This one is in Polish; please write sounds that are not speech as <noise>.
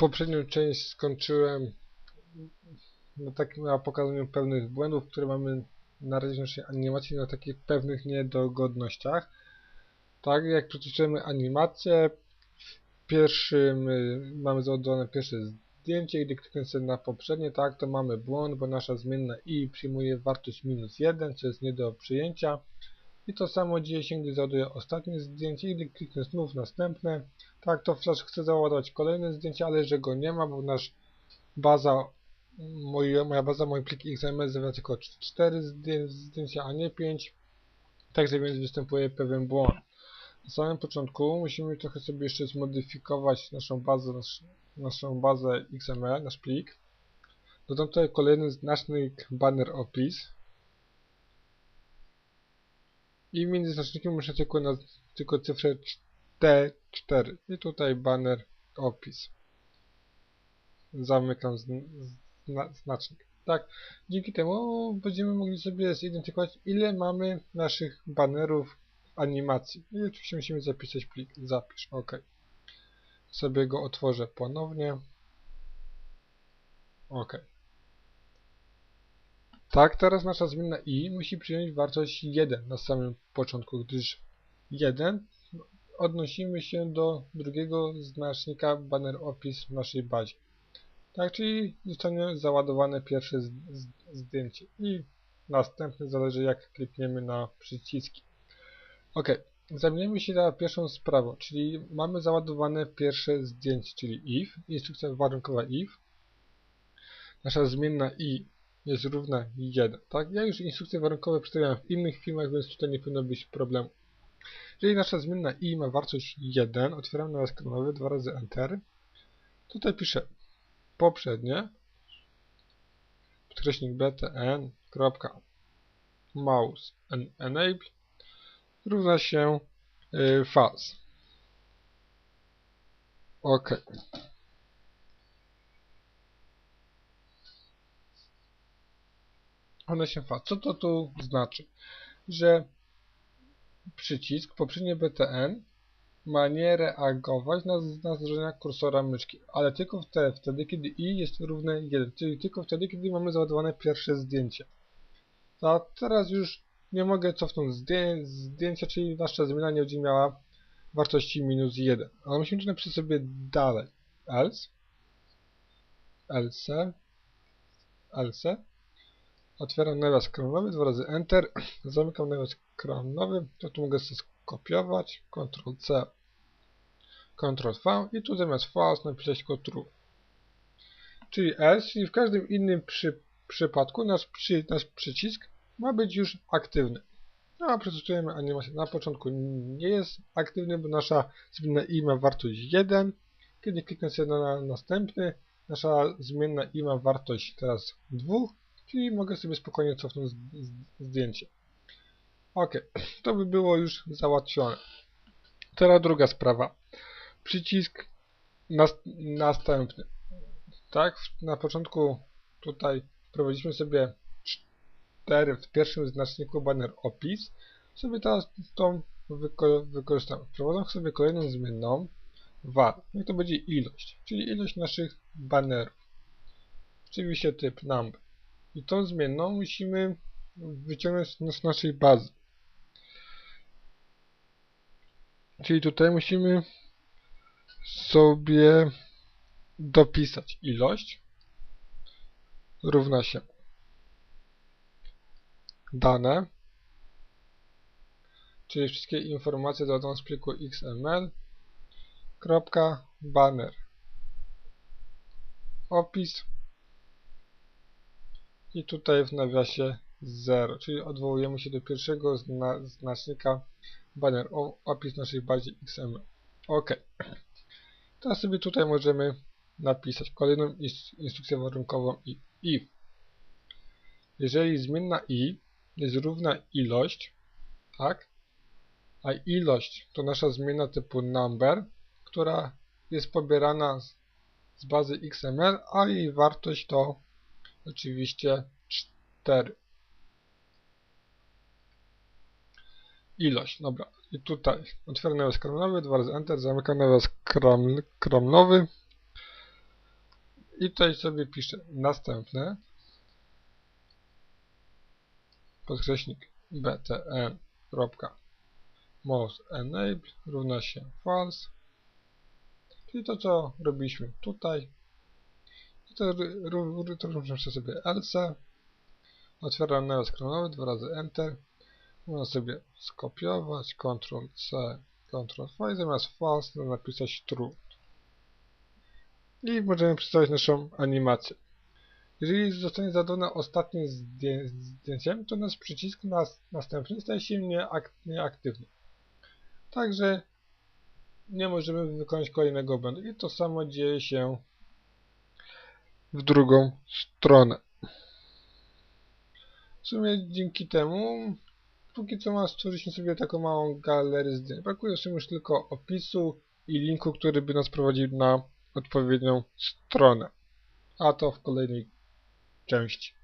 poprzednią część skończyłem na takim na pokazaniu pewnych błędów, które mamy na naszej animacji na takich pewnych niedogodnościach. Tak, jak przeczytamy animację, pierwszym y, mamy załadowane pierwsze zdjęcie, gdy kliknę na poprzednie, tak, to mamy błąd, bo nasza zmienna i przyjmuje wartość minus 1, co jest nie do przyjęcia. I to samo dzieje się, gdy załaduję ostatnie zdjęcie i gdy kliknę znów następne. Tak, to Flash chce załadować kolejne zdjęcie, ale że go nie ma, bo nasz baza, moja, moja baza, mój plik XML zawiera tylko 4 zdjęcia, a nie 5. Także więc występuje pewien błąd. Na samym początku musimy trochę sobie jeszcze zmodyfikować naszą bazę, nasz, naszą bazę XML, nasz plik. Dodam tutaj kolejny znacznik banner opis. I między znacznikiem muszę tylko, na, tylko cyfrę T4. I tutaj banner opis. Zamykam zna, znacznik. Tak, dzięki temu będziemy mogli sobie zidentyfikować ile mamy naszych banerów animacji. I oczywiście musimy zapisać plik. Zapisz. OK. Sobie go otworzę ponownie. OK. Tak, teraz nasza zmienna i musi przyjąć wartość 1 na samym początku, gdyż 1 odnosimy się do drugiego znacznika banner opis w naszej bazie. Tak, czyli zostanie załadowane pierwsze zdjęcie i następne zależy jak klikniemy na przyciski. Ok, zajmiemy się na pierwszą sprawą, czyli mamy załadowane pierwsze zdjęcie, czyli if, instrukcja warunkowa if. Nasza zmienna i jest równa 1, tak? Ja już instrukcje warunkowe przedstawiałem w innych filmach, więc tutaj nie powinno być problemu. Jeżeli nasza zmienna i ma wartość 1, otwieram nawias kronowy, dwa razy Enter. Tutaj piszę poprzednie, podkreśnik btn, kropka, mouse enable równa się y, faz. OK. Co to tu znaczy? Że przycisk poprzednie btn ma nie reagować na, na zdarzenia kursora myszki, ale tylko wtedy, wtedy, kiedy i jest równe 1, czyli tylko wtedy, kiedy mamy załadowane pierwsze zdjęcie. A teraz już nie mogę cofnąć zdję zdjęcia, czyli nasza zmiana nie będzie miała wartości minus 1. Ale musimy napisać sobie dalej. Else. Else. Else. Otwieram nawias kronowy, dwa razy Enter. <clears throat> Zamykam nawias kronowy. To tu mogę sobie skopiować. Ctrl C. Ctrl V. I tu zamiast false napisać true. Czyli else, czyli w każdym innym przy, przypadku nasz, przy, nasz przycisk ma być już aktywny. No, a przetestujemy animację. Na początku nie jest aktywny, bo nasza zmienna i ma wartość 1. Kiedy kliknę sobie na następny, nasza zmienna i ma wartość teraz 2, czyli mogę sobie spokojnie cofnąć zdjęcie. Ok, to by było już załatwione. Teraz druga sprawa. Przycisk następny. Tak, na początku tutaj wprowadziliśmy sobie 4 w pierwszym znaczniku banner opis, sobie teraz tą wyko wykorzystamy. Wprowadzam sobie kolejną zmienną var. Niech to będzie ilość, czyli ilość naszych banerów. Oczywiście typ number. I tą zmienną musimy wyciągnąć z naszej bazy. Czyli tutaj musimy sobie dopisać ilość równa się dane, czyli wszystkie informacje dodaną z pliku XML, kropka, banner, opis i tutaj w nawiasie 0, czyli odwołujemy się do pierwszego zna znacznika banner, opis naszej bazie XML. OK. Teraz sobie tutaj możemy napisać kolejną instrukcję warunkową if. Jeżeli zmienna i jest równa ilość, tak? A ilość to nasza zmiana typu number, która jest pobierana z, z bazy XML, a jej wartość to oczywiście 4. Ilość, dobra. I tutaj otwieram nawias kromnowy, dwa razy Enter, zamykam nawias kromnowy. I tutaj sobie piszę następne. Podkreśnik btn. Mouse enable równa się false. Czyli to co robiliśmy tutaj. To równa się sobie else. Otwieram nawias kronowy, dwa razy enter. Można sobie skopiować, Ctrl C, Ctrl V i zamiast false napisać true. I możemy przedstawić naszą animację. Jeżeli zostanie zadane ostatnim zdję zdjęciem, to nasz przycisk nas następny staje się nieak nieaktywny. Także nie możemy wykonać kolejnego błędu. I to samo dzieje się w drugą stronę. W sumie dzięki temu póki co mam stworzyć sobie taką małą galerię zdjęć. Brakuje sobie już tylko opisu i linku, który by nas prowadził na odpowiednią stronę. A to w kolejnej części.